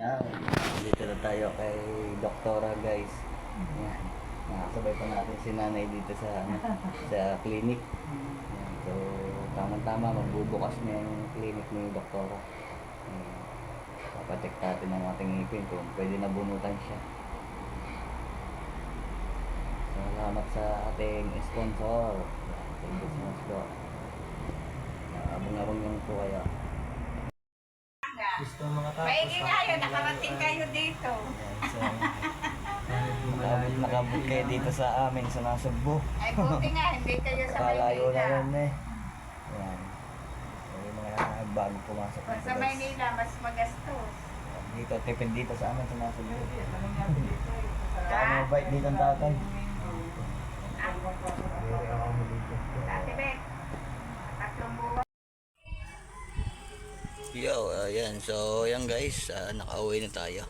Yan. Dito na tayo kay Doktora guys. Yan. Nakasabay pa natin si nanay dito sa sa clinic. Yan. So, tama-tama magbubukas na yung clinic ni Doktora. Yan. Papacheck natin ang ating ngipin kung pwede na bunutan siya. Salamat sa ating sponsor. Thank you so much po. Gusto mga tapos. Maigi nga yun, nakarating kayo dito. So, nakabot, nakabot kayo dito sa amin sa Nasugbo. Ay buti nga, hindi kayo sa Kalayo na Maynila. rin eh. Yan. So, yung mga bago pumasok Pag dito sa guys. Maynila, mas magastos. Dito, tipid dito sa amin sa Nasugbo. Ano bait dito ang tatay? Dati Yo, ayan. So, ayan guys, ah, nakauwi na tayo.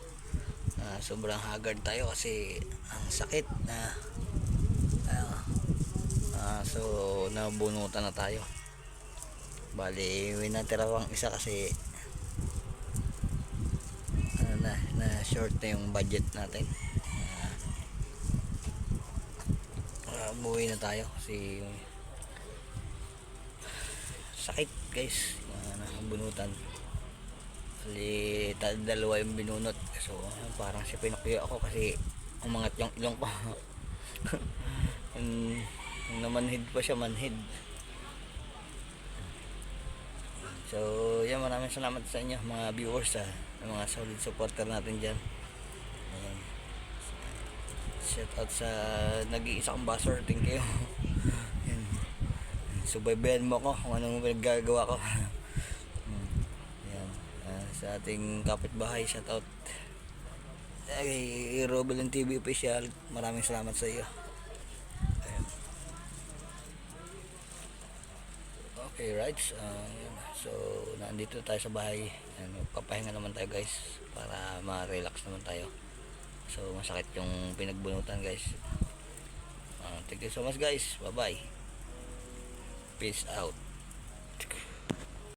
Ah, sobrang haggard tayo kasi ang sakit na ah, so nabunutan na tayo. Bali, may natira pang isa kasi ano na, na short na yung budget natin. Ah, umuwi na tayo kasi sakit guys uh, bunutan Ta- dalawa yung binunot so parang si Pinocchio ako kasi umangat yung ilong ko yung namanhid pa siya manhid so yan maraming salamat sa inyo mga viewers ha mga solid supporter natin dyan Ayan. shout out sa nag-iisa kong basher thank you Yan. subaybayan mo ko kung anong pinaggagawa ko. Ah, sa ating kapitbahay. Shout out kay Robelin TV official. Maraming salamat sa iyo. Okay right Ah, yun. so nandito tayo sa bahay. Ano, papahinga naman tayo guys para ma-relax naman tayo. So masakit yung pinagbunutan guys. Ah, thank you so much guys. Bye bye peace out